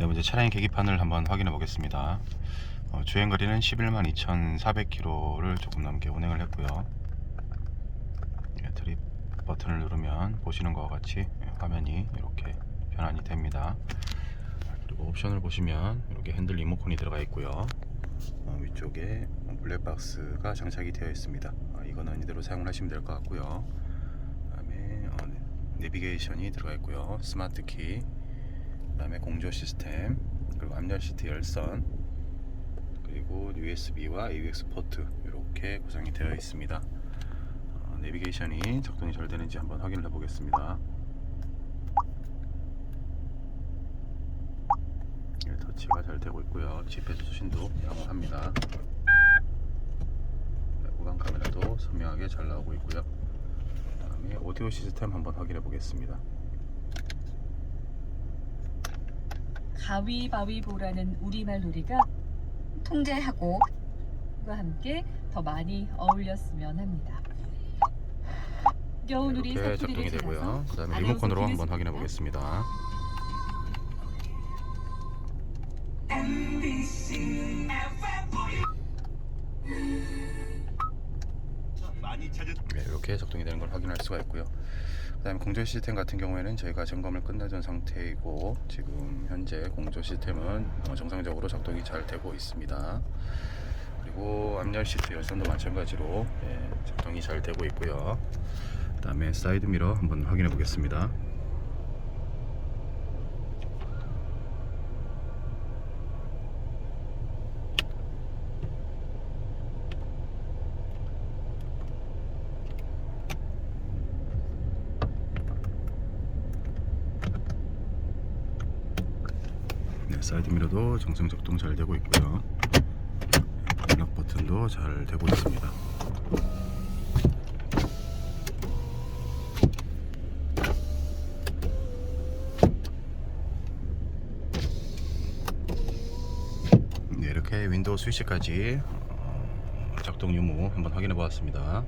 그리고 이제 차량의 계기판을 한번 확인해 보겠습니다. 어, 주행거리는 11만 2,400km를 조금 넘게 운행을 했고요. 예, 드립 버튼을 누르면 보시는 것과 같이 예, 화면이 이렇게 변환이 됩니다. 그리고 옵션을 보시면 이렇게 핸들 리모컨이 들어가 있고요. 어, 위쪽에 블랙박스가 장착이 되어 있습니다. 아, 이거는 이대로 사용을 하시면 될 것 같고요. 그다음에 어, 네, 내비게이션이 들어가 있고요. 스마트 키, 그다음에 공조 시스템, 그리고 앞열 시트 열선, 그리고 USB와 AUX 포트 이렇게 구성이 되어 있습니다. 어, 내비게이션이 작동이 잘 되는지 한번 확인을 해보겠습니다. 예, 터치가 잘 되고 있고요. GPS 수신도 양호합니다. 네, 후방 카메라도 선명하게 잘 나오고 있고요. 그다음에 오디오 시스템 한번 확인해 보겠습니다. 가위바위보라는 우리말 놀이가 통제하고 과 함께 더 많이 어울렸으면 합니다. 겨우놀이 이렇게 작동이 되고요. 그다음에 리모컨으로 한번 확인해 보겠습니다. 네, 이렇게 작동이 되는 걸 확인할 수가 있고요. 그다음에 공조 시스템 같은 경우에는 저희가 점검을 끝내둔 상태이고 지금 현재 공조 시스템은 어, 정상적으로 작동이 잘 되고 있습니다. 그리고 앞열 시트 열선도 마찬가지로 예, 작동이 잘 되고 있고요. 그다음에 사이드 미러 한번 확인해 보겠습니다. 사이드 미러도 정상 작동 잘 되고 있고요. 반납 버튼도 잘 되고 있습니다. 네, 이렇게 윈도우 스위치까지 어, 작동 유무 한번 확인해 보았습니다.